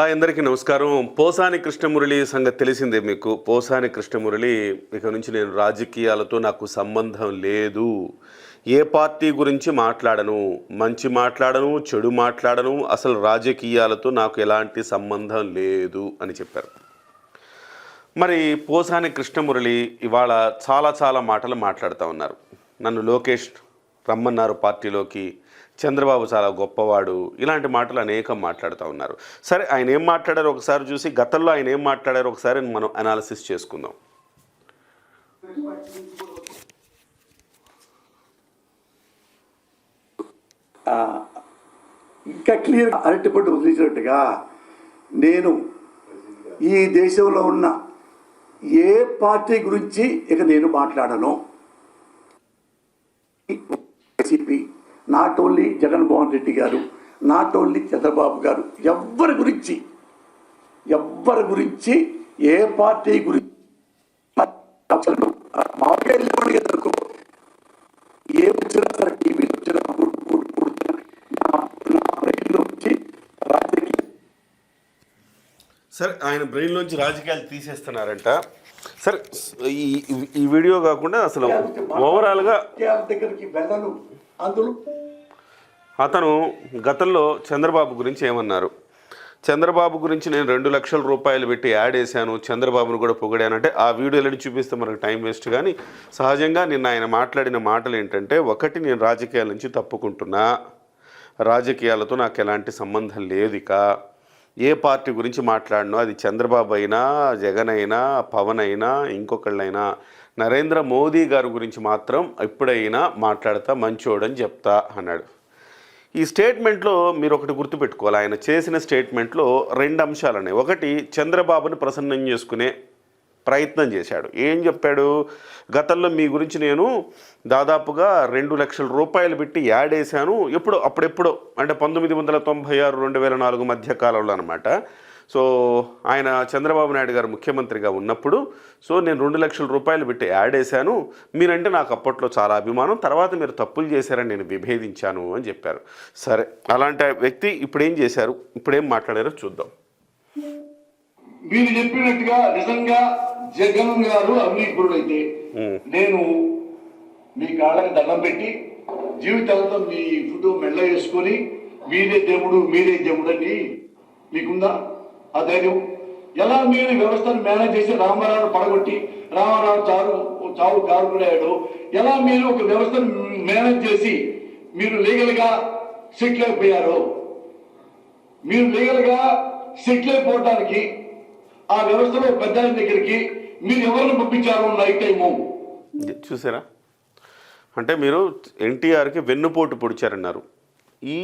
Hi అందరికీ నమస్కారం. పోసాని కృష్ణమురళి సంగతి తెలిసిందే మీకు. పోసాని కృష్ణమురళి ఇక నుంచి నేను రాజకీయాలతో నాకు సంబంధం లేదు. ఏ పార్టీ గురించి మాట్లాడను? మంచి మాట్లాడను? చెడు మాట్లాడను? అసలు రాజకీయాలతో నాకు ఎలాంటి సంబంధం లేదు అని చెప్పారు. మరి పోసాని కృష్ణమురళి ఇవాళ చాలా చాలా మాటలు మాట్లాడుతూ ఉన్నారు. నన్ను లోకేష్ రమ్మన్నారు పార్టీలోకి. చంద్రబాబు చాలా గొప్పవాడు. ఇలాంటి మాటలు అనేకం మాట్లాడుతూ ఉన్నారు. సరే ఆయన ఏం మాట్లాడారో ఒకసారి చూసి గతంలో ఆయన ఏం మాట్లాడారో ఒకసారి మనం అనాలిసిస్ చేసుకుందాం. ఇంకా క్లియర్ అరటిపండు వదిలించినట్టుగా నేను ఈ దేశంలో ఉన్న ఏ పార్టీ గురించి ఇక నేను మాట్లాడను YCP not only Jaganmohan Reddy garu not only Chandrababu గారు ఎవ్వరి గురించి ఎవ్వరి గురించి ఏ పార్టీ గురించి ఏ వచ్చినా సరే టీవీలో వచ్చినా ఆయన బ్రెయిన్లోంచి రాజకీయాలు తీసేస్తున్నారంట. సరే ఈ ఈ వీడియో కాకుండా అసలు ఓవరాల్గా దగ్గరికి వెళ్ళను. అందులో అతను గతంలో చంద్రబాబు గురించి ఏమన్నారు? చంద్రబాబు గురించి నేను రెండు లక్షల రూపాయలు పెట్టి యాడ్ వేశాను చంద్రబాబును కూడా పొగిడానంటే ఆ వీడియోలని చూపిస్తే మనకు టైం వేస్ట్. కానీ సహజంగా నిన్న ఆయన మాట్లాడిన మాటలు ఏంటంటే ఒకటి నేను రాజకీయాల నుంచి తప్పుకుంటున్నా రాజకీయాలతో నాకు ఎలాంటి సంబంధం లేదు ఇక ఏ పార్టీ గురించి మాట్లాడినో అది చంద్రబాబు అయినా జగన్ అయినా పవన్ అయినా ఇంకొకళ్ళైనా. నరేంద్ర మోదీ గారి గురించి మాత్రం ఎప్పుడైనా మాట్లాడతా మంచోడని చెప్తా అన్నాడు. ఈ స్టేట్మెంట్లో మీరు ఒకటి గుర్తుపెట్టుకోవాలి. ఆయన చేసిన స్టేట్మెంట్లో రెండు అంశాలు ఒకటి చంద్రబాబుని ప్రసన్నం చేసుకునే ప్రయత్నం చేశాడు. ఏం చెప్పాడు? గతంలో మీ గురించి నేను దాదాపుగా రెండు లక్షల రూపాయలు పెట్టి యాడ్ వేశాను. ఎప్పుడు అప్పుడెప్పుడో అంటే పంతొమ్మిది వందల తొంభై ఆరు రెండు వేల నాలుగు మధ్య కాలంలో అనమాట సో ఆయన చంద్రబాబు నాయుడు గారు ముఖ్యమంత్రిగా ఉన్నప్పుడు సో నేను రెండు లక్షల రూపాయలు పెట్టి యాడ్ వేశాను. మీరంటే నాకు అప్పట్లో చాలా అభిమానం. తర్వాత మీరు తప్పులు చేశారని నేను విభేదించాను అని చెప్పారు. సరే అలాంటి వ్యక్తి ఇప్పుడేం చేశారు? ఇప్పుడేం మాట్లాడారో చూద్దాం. మీరు చెప్పినట్టుగా నిజంగా జగన్ గారు అవినీతిపరుడైతే నేను మీ కాళ్ళకి దండం పెట్టి జీవితాలతో మీ ఫోటో మెల్ల వేసుకొని మీరే దేవుడు మీరే దేవుడు అని మీకుందా? ఆ ధైర్యం. ఎలా మీరు వ్యవస్థను మేనేజ్ చేసి రామారావు పడగొట్టి రామారావు చారు చావు కారుకున్నాడు ఎలా మీరు ఒక వ్యవస్థను మేనేజ్ చేసి మీరు లీగల్గా సెటిల్ అయిపోయారు మీరు లీగల్గా సెటిల్ అయిపోవడానికి ఆ వ్యవస్థలో పెద్ద దగ్గరికి మీరు ఎవరిని పంపించారు నైట్ టైము చూసారా? అంటే మీరు ఎన్టీఆర్కి వెన్నుపోటు పొడిచారన్నారు. ఈ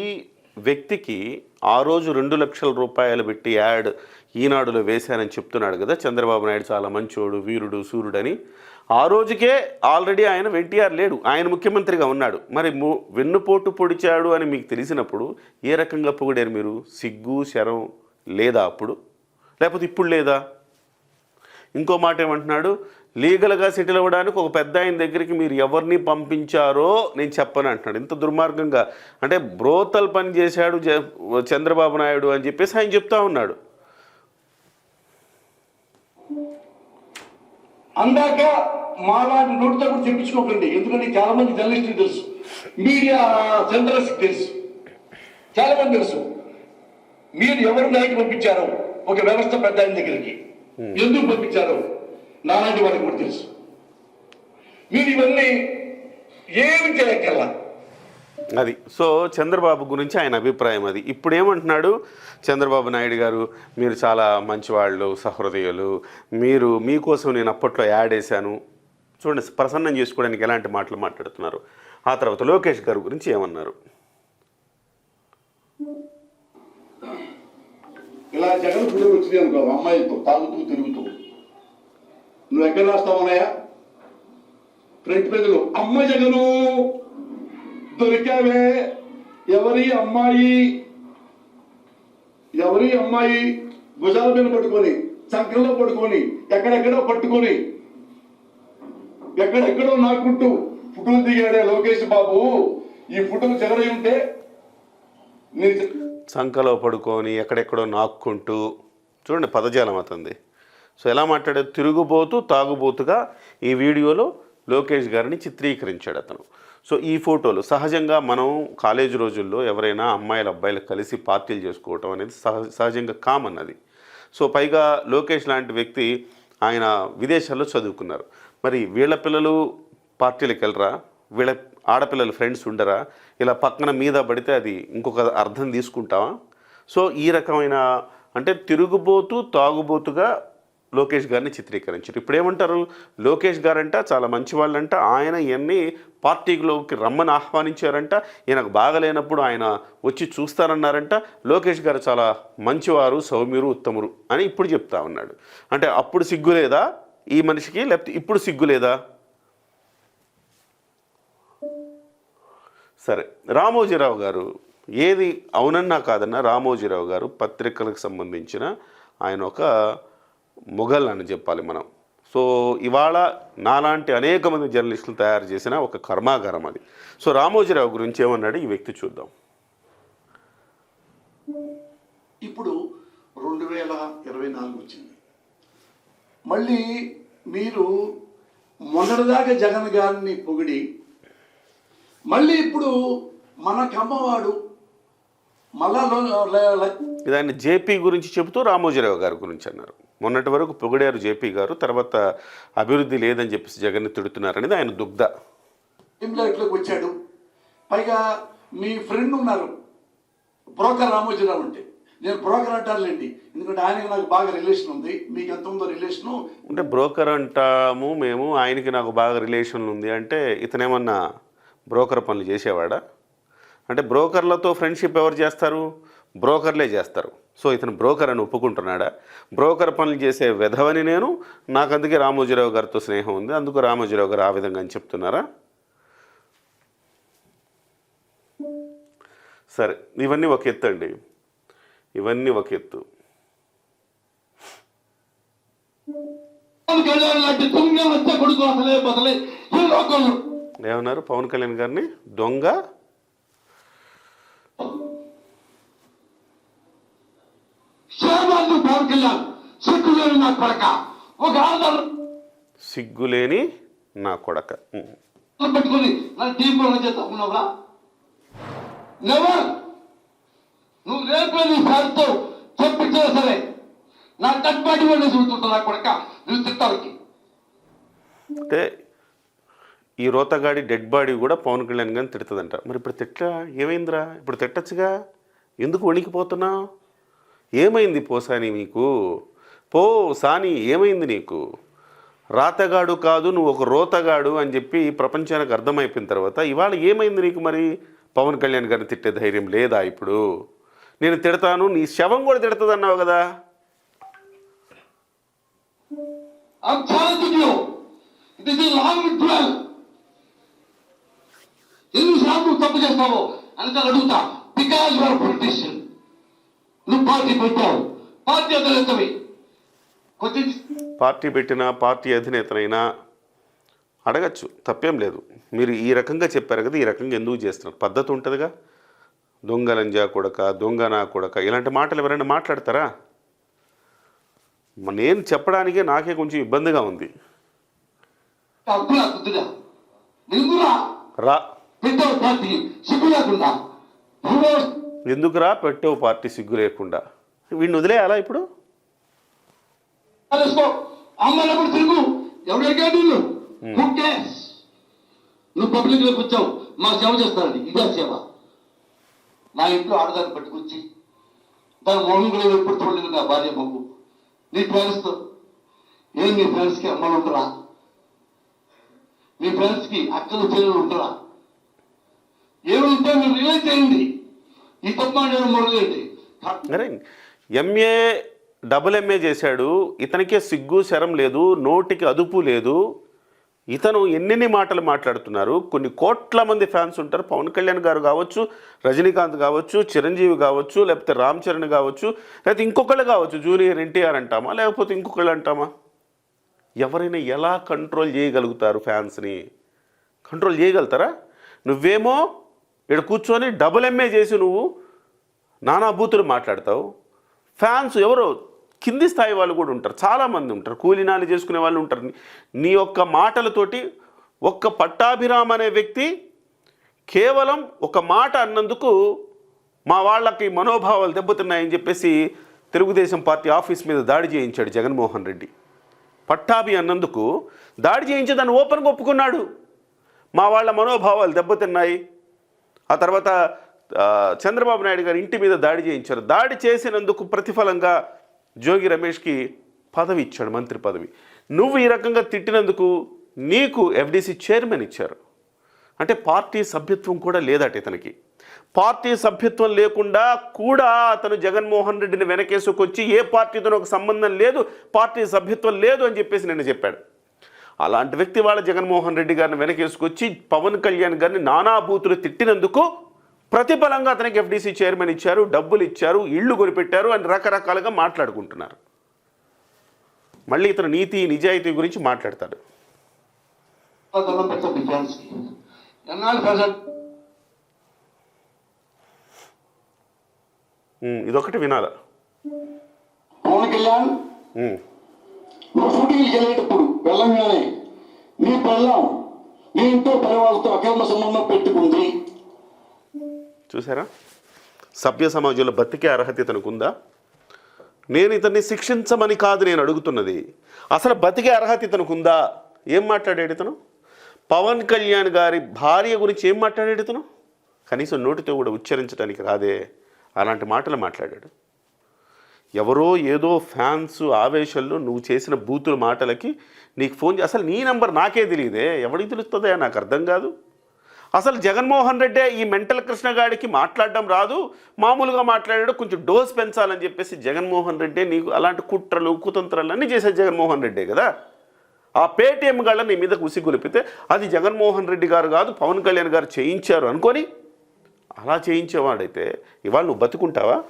వ్యక్తికి ఆ రోజు రెండు లక్షల రూపాయలు పెట్టి యాడ్ ఈనాడులో వేశానని చెప్తున్నాడు కదా చంద్రబాబు నాయుడు చాలా మంచోడు వీరుడు సూర్యుడని. ఆ రోజుకే ఆల్రెడీ ఆయన ఎన్టీఆర్ లేడు ఆయన ముఖ్యమంత్రిగా ఉన్నాడు. మరి ము వెన్నుపోటు పొడిచాడు అని మీకు తెలిసినప్పుడు ఏ రకంగా పొగిడారు మీరు? సిగ్గు శరం లేదా అప్పుడు? లేకపోతే ఇప్పుడు లేదా? ఇంకో మాట ఏమంటున్నాడు? లీగల్గా సెటిల్ అవ్వడానికి ఒక పెద్ద ఆయన దగ్గరికి మీరు ఎవరిని పంపించారో నేను చెప్పను అంటున్నాడు. ఇంత దుర్మార్గంగా. అంటే బ్రోతల్ పని చేశాడు చంద్రబాబు నాయుడు అని చెప్పేసి ఆయన చెప్తా ఉన్నాడు. అందాక మాలాంటి నోటితో కూడా చెప్పించుకోకండి. ఎందుకంటే చాలా మంది జర్నలిస్టులు తెలుసు. మీడియా సెంటర్స్ తెలుసు. చాలా మంది తెలుసు. మీరు ఎవరు నాయకు పంపించారు? ఒక వ్యవస్థ పెద్ద దగ్గరికి. ఎందుకు పంపించారు? నాలాంటి వాళ్ళకి కూడా తెలుసు. మీరు ఇవన్నీ ఏమి చేయక్కర్లా. అది. సో చంద్రబాబు గురించి ఆయన అభిప్రాయం అది. ఇప్పుడు ఏమంటున్నాడు చంద్రబాబు నాయుడు గారు మీరు చాలా మంచివాళ్ళు సహృదయులు మీరు మీకోసం నేను అప్పట్లో యాడ్ వేశాను. చూడండి ప్రసన్నం చేసుకోవడానికి ఎలాంటి మాటలు మాట్లాడుతున్నారు? ఆ తర్వాత లోకేష్ గారు గురించి ఏమన్నారు? ఇలా జగన్ ఫోటో వచ్చింది అనుకో అమ్మాయితో తాగుతూ తిరుగుతూ నువ్వు ఎక్కడ రాస్తావు అన్నయ్యా? ఫ్రంట్ పేజీలో అమ్మ జగను! దొరికావే. ఎవరి అమ్మాయి? ఎవరి అమ్మాయి? భుజాల మీద పట్టుకొని సంఖ్యలో పట్టుకొని ఎక్కడెక్కడో పట్టుకొని. ఎక్కడెక్కడో నాకుంటూ ఫోటోలు దిగాడే లోకేష్ బాబు. ఈ ఫోటోలు చెగరై ఉంటే సంఖలో పడుకొని ఎక్కడెక్కడో నాక్కుంటూ. చూడండి పదజాలం అతంది సో ఎలా మాట్లాడారు తిరుగుబోతూ తాగుబోతుగా ఈ వీడియోలో లోకేష్ గారిని చిత్రీకరించాడు అతను. సో ఈ ఫోటోలు సహజంగా మనం కాలేజ్ రోజుల్లో ఎవరైనా అమ్మాయిలు అబ్బాయిలు కలిసి పార్టీలు చేసుకోవటం అనేది సహజ సహజంగా కామన్ అది. సో పైగా లోకేష్ లాంటి వ్యక్తి ఆయన విదేశాల్లో చదువుకున్నారు. మరి వీళ్ళ పిల్లలు పార్టీలకు వెళ్ళరా? వీళ్ళ ఆడపిల్లల ఫ్రెండ్స్ ఉండరా? ఇలా పక్కన మీద పడితే అది ఇంకొక అర్థం తీసుకుంటావా? సో ఈ రకమైన అంటే తిరుగుబోతూ తాగుబోతుగా లోకేష్ గారిని చిత్రీకరించారు. ఇప్పుడు ఏమంటారు లోకేష్ గారంట చాలా మంచి వాళ్ళంట. ఆయన ఇవన్నీ పార్టీలోకి రమ్మని ఆహ్వానించారంట. ఈయనకు బాగలేనప్పుడు ఆయన వచ్చి చూస్తారన్నారంట లోకేష్ గారు చాలా మంచివారు సౌమ్యురు ఉత్తమురు అని ఇప్పుడు చెప్తా ఉన్నాడు. అంటే అప్పుడు సిగ్గు లేదా ఈ మనిషికి? లేకపోతే ఇప్పుడు సిగ్గు లేదా? సరే రామోజీరావు గారు ఏది అవునన్నా కాదన్నా రామోజీరావు గారు పత్రికలకు సంబంధించిన ఆయన ఒక మొఘల్ అని చెప్పాలి మనం. సో ఇవాళ నాలాంటి అనేక మంది జర్నలిస్టులు తయారు చేసిన ఒక కర్మాగారం అది. సో రామోజీరావు గురించి ఏమన్నాడు? ఈ వ్యక్తి చూద్దాం. ఇప్పుడు రెండు వేల ఇరవై నాలుగు వచ్చింది. మళ్ళీ మీరు మొన్నటిదాకా జగన్ గారిని పొగిడి మళ్ళీ ఇప్పుడు మన కమ్మవాడు మళ్ళా ఇది ఆయన జేపీ గురించి చెబుతూ రామోజీరావు గారి గురించి అన్నారు. మొన్నటి వరకు పొగిడారు జేపీ గారు తర్వాత అభివృద్ధి లేదని చెప్పేసి జగన్ని తిడుతున్నారు అనేది ఆయన దుగ్ధ. ఇట్లోకి వచ్చాడు. పైగా మీ ఫ్రెండ్ ఉన్నారు బ్రోకర్ రామోజీరావు అంటే. నేను బ్రోకర్ అంటానులేండి ఎందుకంటే ఆయనకి నాకు బాగా రిలేషన్ ఉంది మీకు ఎంత ఉందో రిలేషను అంటే బ్రోకర్ అంటాము మేము ఆయనకి నాకు బాగా రిలేషన్ ఉంది అంటే ఇతనేమన్నా బ్రోకర్ పనులు చేసేవాడా? అంటే బ్రోకర్లతో ఫ్రెండ్షిప్ ఎవరు చేస్తారు? బ్రోకర్లే చేస్తారు. సో ఇతను బ్రోకర్ అని ఒప్పుకుంటున్నాడా? బ్రోకర్ పనులు చేసే విధవని నేను నాకు అందుకే రామోజీరావు గారితో స్నేహం ఉంది అందుకు రామోజీరావు గారు ఆ విధంగా అని చెప్తున్నారా? సరే ఇవన్నీ ఒక ఎత్తు అండి. ఇవన్నీ ఒక ఎత్తు. ఏమన్నారు? పవన్ కళ్యాణ్ గారిని? దొంగ? క్షేమాన్ని పవన్ కళ్యాణ్ సిక్కులేని నా కొడక. ఒక ఆధారం సిగ్గులేని నా కొడక. పెట్టుకుని నా టీం పనులు చేస్తాకున్నావురా నెవర్ నువ్వు రేపే నీ సార్తో చెప్పించా సరే నా కట్పాటి వాడిని చూస్తుంటా నా కొడక. నువ్వు తిట్టాలకి అంటే ఈ రోతగాడి డెడ్ బాడీ కూడా పవన్ కళ్యాణ్ గారిని తిడుతుందంట. మరి ఇప్పుడు తిట్ల ఏమైందిరా? ఇప్పుడు తిట్టచ్చుగా? ఎందుకు వణికిపోతున్నావు? ఏమైంది పోసాని మీకు పో సాని ఏమైంది నీకు? రాతగాడు కాదు నువ్వు ఒక రోతగాడు అని చెప్పి ప్రపంచానికి అర్థమైపోయిన తర్వాత ఇవాళ ఏమైంది నీకు మరి? పవన్ కళ్యాణ్ గారిని తిట్టే ధైర్యం లేదా ఇప్పుడు? నేను తిడతాను నీ శవం కూడా తిడుతుంది అన్నావు కదా తప్పు అని అడుగుతా బికాజ్ యువర్ పొలిటీషియన్ నువ్వు పార్టీ పెట్టావు. పార్టీ అధినేతవి. కొంచెం పార్టీ పెట్టిన పార్టీ అధినేతనైనా అడగచ్చు తప్పేం లేదు. మీరు ఈ రకంగా చెప్పారు కదా ఈ రకంగా ఎందుకు చేస్తున్నారు? పద్ధతి ఉంటుందిగా? దొంగ లంజా కొడక దొంగ నా కొడక ఇలాంటి మాటలు ఎవరైనా మాట్లాడతారా? నేను చెప్పడానికే నాకే కొంచెం ఇబ్బందిగా ఉంది. రా. ఎందుకురా పెట్టావు పార్టీ సిగ్గు లేకుండా? వీడిని వదిలేయాలా ఇప్పుడు? నువ్వు పబ్లిక్లోకి వచ్చావు మా సేవ చేస్తానండి ఇదే సేవ. నా ఇంట్లో ఆడదాన్ని పట్టుకొచ్చి దాని మౌనం కూడా ఎప్పుడు చూడలేదు నా భార్య మగ్గు నీ ఫ్రెండ్స్తో ఏం నీ ఫ్రెండ్స్కి అమ్మలు ఉండరా? మీ ఫ్రెండ్స్కి అక్కలు చెల్లెలు ఉండరా? ఏమైతే మీరు రిలైజ్ చేయండి. ఎంఏ డబుల్ ఎంఏ చేశాడు. ఇతనికే సిగ్గు శరం లేదు నోటికి అదుపు లేదు. ఇతను ఎన్నెన్ని మాటలు మాట్లాడుతున్నారు? కొన్ని కోట్ల మంది ఫ్యాన్స్ ఉంటారు. పవన్ కళ్యాణ్ గారు కావచ్చు రజనీకాంత్ కావచ్చు చిరంజీవి కావచ్చు లేకపోతే రామ్ చరణ్ కావచ్చు లేకపోతే ఇంకొకళ్ళు కావచ్చు జూనియర్ ఎన్టీఆర్ అంటామా? లేకపోతే ఇంకొకళ్ళు అంటామా? ఎవరైనా ఎలా కంట్రోల్ చేయగలుగుతారు ఫ్యాన్స్ని కంట్రోల్ చేయగలుగుతారా? నువ్వేమో ఇక్కడ కూర్చొని డబుల్ ఎంఏ చేసి నువ్వు నానాభూతులు మాట్లాడతావు. ఫ్యాన్స్ ఎవరో కింది స్థాయి వాళ్ళు కూడా ఉంటారు. చాలామంది ఉంటారు. కూలినాలు చేసుకునే వాళ్ళు ఉంటారు. నీ- నీ యొక్క మాటలతోటి ఒక్క పట్టాభిరామ్ అనే వ్యక్తి కేవలం ఒక మాట అన్నందుకు మా వాళ్ళకి మనోభావాలు దెబ్బతిన్నాయని చెప్పేసి తెలుగుదేశం పార్టీ ఆఫీస్ మీద దాడి చేయించాడు జగన్మోహన్ రెడ్డి. పట్టాభి అన్నందుకు దాడి చేయించి దాన్ని ఓపెన్గా ఒప్పుకున్నాడు. మా వాళ్ళ మనోభావాలు దెబ్బతిన్నాయి. ఆ తర్వాత చంద్రబాబు నాయుడు గారి ఇంటి మీద దాడి చేయించారు. దాడి చేసినందుకు ప్రతిఫలంగా జోగి రమేష్కి పదవి ఇచ్చాడు మంత్రి పదవి. నువ్వు ఈ రకంగా తిట్టినందుకు నీకు ఎఫ్డీసీ చైర్మన్ ఇచ్చారు. అంటే పార్టీ సభ్యత్వం కూడా లేదట ఇతనికి. పార్టీ సభ్యత్వం లేకుండా కూడా అతను జగన్మోహన్ రెడ్డిని వెనకేసుకొచ్చి ఏ పార్టీతో ఒక సంబంధం లేదు పార్టీ సభ్యత్వం లేదు అని చెప్పేసి నిన్న చెప్పాడు. అలాంటి వ్యక్తి వాళ్ళ జగన్మోహన్ రెడ్డి గారిని వెనకేసుకొచ్చి పవన్ కళ్యాణ్ గారిని నానా బూతులు తిట్టినందుకు ప్రతిఫలంగా అతనికి ఎఫ్డీసీ చైర్మన్ ఇచ్చారు డబ్బులు ఇచ్చారు ఇళ్ళు కొనిపెట్టారు అని రకరకాలుగా మాట్లాడుకుంటున్నారు. మళ్ళీ ఇతను నీతి నిజాయితీ గురించి మాట్లాడతాడు. ఇదొకటి వినాల. పవన్ కళ్యాణ్? నువ్వు షూటింగ్కి వెళ్ళేటప్పుడు వెళ్ళంగానే నీ పెళ్ళం నీ ఇంట్లో పని వాళ్ళతో అక్రమ సంబంధం పెట్టుకుంది. చూసారా? సభ్య సమాజంలో బతికే అర్హత ఇతనుకుందా? ఉందా నేను ఇతన్ని శిక్షించమని కాదు నేను అడుగుతున్నది. అసలు బతికే అర్హత ఇతనుకుందా? ఉందా ఏం మాట్లాడాడు ఇతను? పవన్ కళ్యాణ్ గారి భార్య గురించి ఏం మాట్లాడాడు ఇతను? కనీసం నోటితో కూడా ఉచ్చరించడానికి రాదే. అలాంటి మాటలు మాట్లాడాడు. ఎవరో ఏదో ఫ్యాన్స్ ఆవేశంలో నువ్వు చేసిన బూతుల మాటలకి నీకు ఫోన్ చే- అసలు నీ నంబర్ నాకే తెలియదే. ఎవడికి తెలుస్తుందే నాకు అర్థం కాదు. అసలు జగన్మోహన్ రెడ్డే ఈ మెంటల్ కృష్ణ గాడికి మాట్లాడడం రాదు. మామూలుగా మాట్లాడాడు కొంచెం డోస్ పెంచాలని చెప్పేసి జగన్మోహన్ రెడ్డే నీకు అలాంటి కుట్రలు కుతంత్రాలు అన్నీ చేసేది జగన్మోహన్ రెడ్డే కదా. ఆ పేటీఎం గాళ్ళ నీ మీద ఉసిగొలిపితే అది జగన్మోహన్ రెడ్డి గారు కాదు పవన్ కళ్యాణ్ గారు చేయించారు అనుకొని? అలా చేయించేవాడైతే ఇవాళ నువ్వు బతుకుంటావా?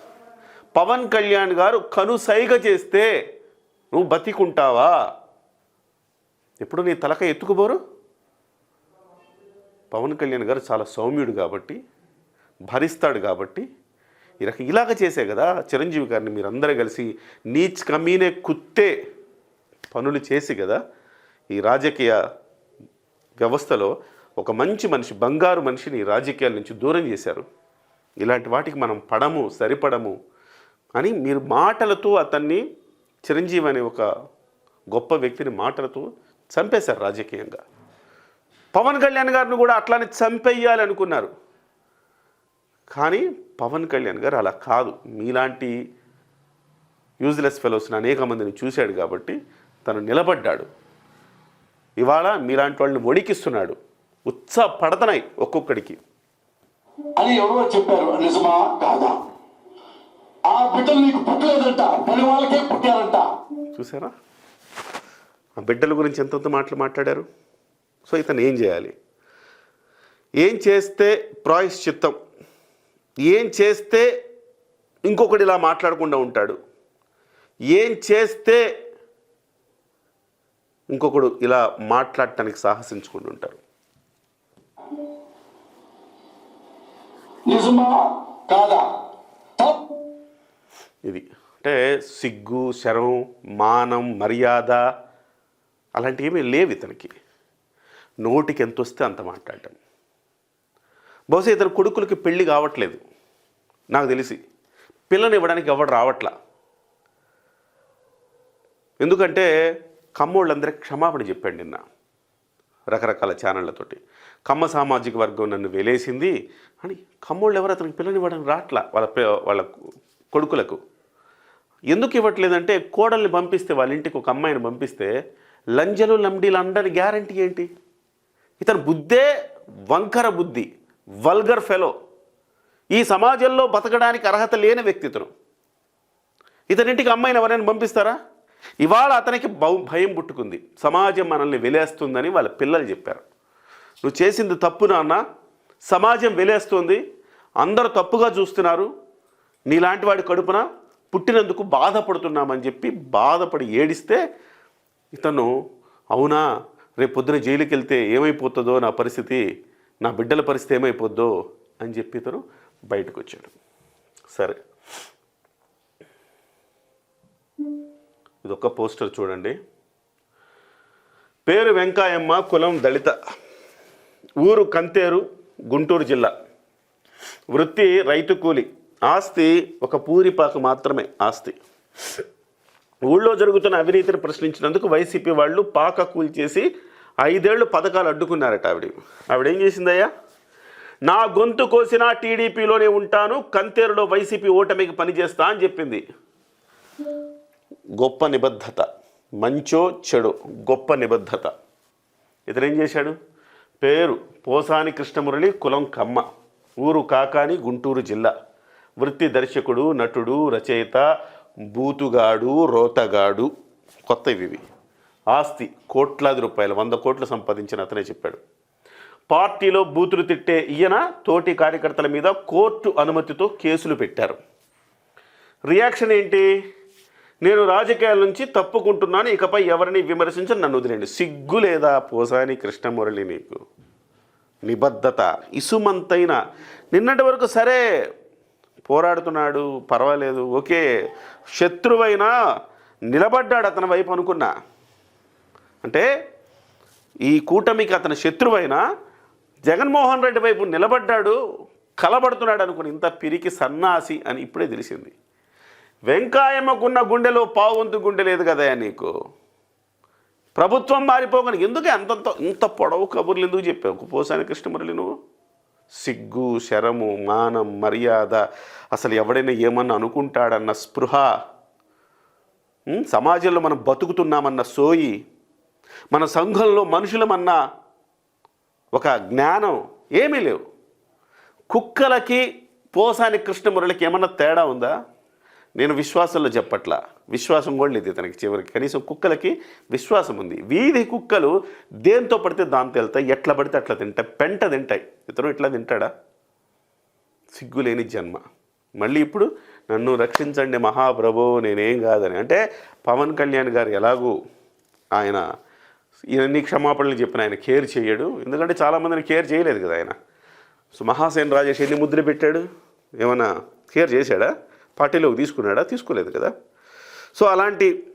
పవన్ కళ్యాణ్ గారు కనుసైగ చేస్తే నువ్వు బతికుంటావా? ఎప్పుడు నీ తలక ఎత్తుకుపోరు? పవన్ కళ్యాణ్ గారు చాలా సౌమ్యుడు కాబట్టి భరిస్తాడు కాబట్టి ఇలా ఇలాగ చేసే కదా చిరంజీవి గారిని మీరందరూ కలిసి నీచ్ కమీనే కుత్తే పనులు చేసి కదా ఈ రాజకీయ వ్యవస్థలో ఒక మంచి మనిషి బంగారు మనిషిని రాజకీయాల నుంచి దూరం చేశారు. ఇలాంటి వాటికి మనం పడము సరిపడము అని మీరు మాటలతో అతన్ని చిరంజీవి అనే ఒక గొప్ప వ్యక్తిని మాటలతో చంపేశారు రాజకీయంగా. పవన్ కళ్యాణ్ గారిని కూడా అట్లానే చంపేయాలి అనుకున్నారు. కానీ పవన్ కళ్యాణ్ గారు అలా కాదు. మీలాంటి యూజ్లెస్ ఫెలోస్ని అనేక మందిని చూశాడు కాబట్టి తను నిలబడ్డాడు. ఇవాళ మీలాంటి వాళ్ళని ఒడికిస్తున్నాడు. ఉత్సాహపడతనాయి ఒక్కొక్కడికి. అని ఎవరో చెప్పారు. నిజమా కాదా? ఆ బిడ్డలు నీకు పుట్టలేదంట పని వాళ్ళకే పుట్టారంట. చూసారా? ఆ బిడ్డల గురించి ఎంతెంత మాటలు మాట్లాడారు. సో ఇతను ఏం చేయాలి? ఏం చేస్తే ప్రాయశ్చిత్తం? ఏం చేస్తే ఇంకొకటి ఇలా మాట్లాడకుండా ఉంటాడు? ఏం చేస్తే ఇంకొకడు ఇలా మాట్లాడటానికి సాహసించుకుంటూ ఉంటారు? నిజమా? కాదా? ఇది. అంటే సిగ్గు శరం మానం మర్యాద అలాంటివి ఏమీ లేవు ఇతనికి. నోటికి ఎంత వస్తే అంత మాట్లాడటం. బహుశా ఇతని కొడుకులకి పెళ్ళి కావట్లేదు నాకు తెలిసి. పిల్లని ఇవ్వడానికి ఎవడు రావట్లా? ఎందుకంటే కమ్మోళ్ళందరికీ క్షమాపణ చెప్పాడు నిన్న రకరకాల ఛానళ్ళతోటి కమ్మ సామాజిక వర్గం నన్ను వెలేసింది అని కమ్మోళ్ళు ఎవరు అతనికి పిల్లని ఇవ్వడానికి రావట్లా వాళ్ళ వాళ్ళ కొడుకులకు. ఎందుకు ఇవ్వట్లేదంటే కోడల్ని పంపిస్తే వాళ్ళ ఇంటికి ఒక అమ్మాయిని పంపిస్తే లంజలు లంబడీలు అందరి గ్యారంటీ ఏంటి? ఇతని బుద్ధే వంకర బుద్ధి వల్గర్ ఫెలో. ఈ సమాజంలో బతకడానికి అర్హత లేని వ్యక్తి ఇతను. ఇతనింటికి అమ్మాయిని ఎవరైనా పంపిస్తారా? ఇవాళ అతనికి భౌ- భయం పుట్టుకుంది. సమాజం మనల్ని వెలేస్తుందని వాళ్ళ పిల్లలు చెప్పారు. నువ్వు చేసింది తప్పు నాన్న. సమాజం వెలేస్తుంది. అందరూ తప్పుగా చూస్తున్నారు. నీలాంటి వాడి కడుపున పుట్టినందుకు బాధపడుతున్నామని చెప్పి బాధపడి ఏడిస్తే ఇతను అవునా రేపు పొద్దున జైలుకి వెళ్తే ఏమైపోతుందో నా పరిస్థితి నా బిడ్డల పరిస్థితి ఏమైపోద్దో? అని చెప్పి ఇతను బయటకు వచ్చాడు సరే. ఇది ఒక పోస్టర్ చూడండి. పేరు వెంకాయమ్మ కులం దళిత. ఊరు కంతేరు గుంటూరు జిల్లా. వృత్తి రైతు కూలి. ఆస్తి ఒక పూరిపాకు మాత్రమే ఆస్తి. ఊళ్ళో జరుగుతున్న అవినీతిని ప్రశ్నించినందుకు వైసీపీ వాళ్ళు పాక కూల్చేసి ఐదేళ్ళు పథకాలు అడ్డుకున్నారట ఆవిడ. ఆవిడేం చేసిందయ్యా? నా గొంతు కోసినా టీడీపీలోనే ఉంటాను కంతేరులో వైసీపీ ఓటమికి పనిచేస్తా అని చెప్పింది. గొప్ప నిబద్ధత. మంచో చెడు గొప్ప నిబద్ధత. ఇతనేం చేశాడు? పేరు పోసాని కృష్ణమురళి కులం కమ్మ. ఊరు కాకాని గుంటూరు జిల్లా. వృత్తి దర్శకుడు నటుడు రచయిత బూతుగాడు రోతగాడు కొత్త ఇవి. ఆస్తి కోట్లాది రూపాయలు వంద కోట్లు సంపాదించిన అతనే చెప్పాడు. పార్టీలో బూతులు తిట్టే ఈయన తోటి కార్యకర్తల మీద కోర్టు అనుమతితో కేసులు పెట్టారు. రియాక్షన్ ఏంటి? నేను రాజకీయాల నుంచి తప్పుకుంటున్నాను ఇకపై ఎవరిని విమర్శించి నన్ను వదిలేండి సిగ్గు లేదా? పోసాని కృష్ణమురళి నీకు నిబద్ధత ఇసుమంతైన. నిన్నటి వరకు సరే పోరాడుతున్నాడు పర్వాలేదు. ఓకే శత్రువైనా నిలబడ్డాడు అతని వైపు అనుకున్నా. అంటే ఈ కూటమికి అతని శత్రువైనా జగన్మోహన్ రెడ్డి వైపు నిలబడ్డాడు కలబడుతున్నాడు అనుకుని ఇంత పిరికి సన్నాసి అని ఇప్పుడే తెలిసింది. వెంకాయమ్మకున్న గుండెలో పావువంతు గుండె లేదు కదా నీకు? ప్రభుత్వం మారిపోకని ఎందుకు అంతంత ఇంత పొడవు కబుర్లు ఎందుకు చెప్పావు? పోసాని కృష్ణమురళి నువ్వు? సిగ్గు శరము మానం మర్యాద అసలు ఎవడైనా ఏమన్నా అనుకుంటాడన్న స్పృహ సమాజంలో మనం బతుకుతున్నామన్న సోయి మన సంఘంలో మనుషులమన్న ఒక జ్ఞానం ఏమీ లేవు. కుక్కలకి పోసాని కృష్ణమురళికి ఏమన్నా తేడా ఉందా? నేను విశ్వాసంలో చెప్పట్లా. విశ్వాసం కూడా లేదు ఇతనికి చివరికి. కనీసం కుక్కలకి విశ్వాసం ఉంది. వీధి కుక్కలు దేంతో పడితే దాంతో వెళ్తాయి ఎట్లా పడితే అట్లా తింటాయి పెంట తింటాయి. ఇతను ఇట్లా తింటాడా? సిగ్గులేని జన్మ. మళ్ళీ ఇప్పుడు నన్ను రక్షించండి మహాప్రభు నేనేం కాదని. అంటే పవన్ కళ్యాణ్ గారు ఎలాగూ ఆయన ఇవన్నీ క్షమాపణలు చెప్పిన ఆయన కేర్ చేయడు. ఎందుకంటే చాలామందిని కేర్ చేయలేదు కదా ఆయన. సో మహాసేన్ రాజేష్ ఎన్ని ముద్ర పెట్టాడు? ఏమైనా కేర్ చేశాడా? పార్టీలోకి తీసుకున్నాడా? తీసుకోలేదు కదా. సో అలాంటి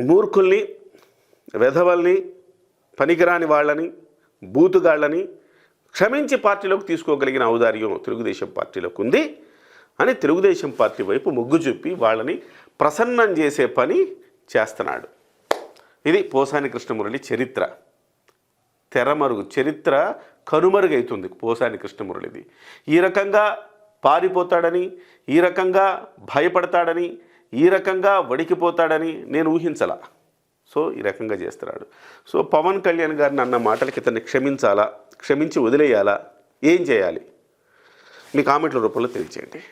మూర్ఖుల్ని వెధవల్ని పనికిరాని వాళ్ళని బూతుగాళ్ళని క్షమించి పార్టీలోకి తీసుకోగలిగిన ఔదార్యం తెలుగుదేశం పార్టీలోకి ఉంది అని తెలుగుదేశం పార్టీ వైపు మొగ్గు చూపి వాళ్ళని ప్రసన్నం చేసే పని చేస్తున్నాడు. ఇది పోసాని కృష్ణమురళి చరిత్ర. తెరమరుగు చరిత్ర కనుమరుగైతుంది పోసాని కృష్ణమురళిది. ఈ రకంగా పారిపోతాడని ఈ రకంగా భయపడతాడని ఈ రకంగా వడికిపోతాడని నేను ఊహించలా. సో ఈ రకంగా చేస్తున్నాడు. సో పవన్ కళ్యాణ్ గారిని అన్న మాటలకి ఇతన్ని క్షమించాలా? క్షమించి వదిలేయాలా? ఏం చేయాలి? మీ కామెంట్ల రూపంలో తెలియచేయండి.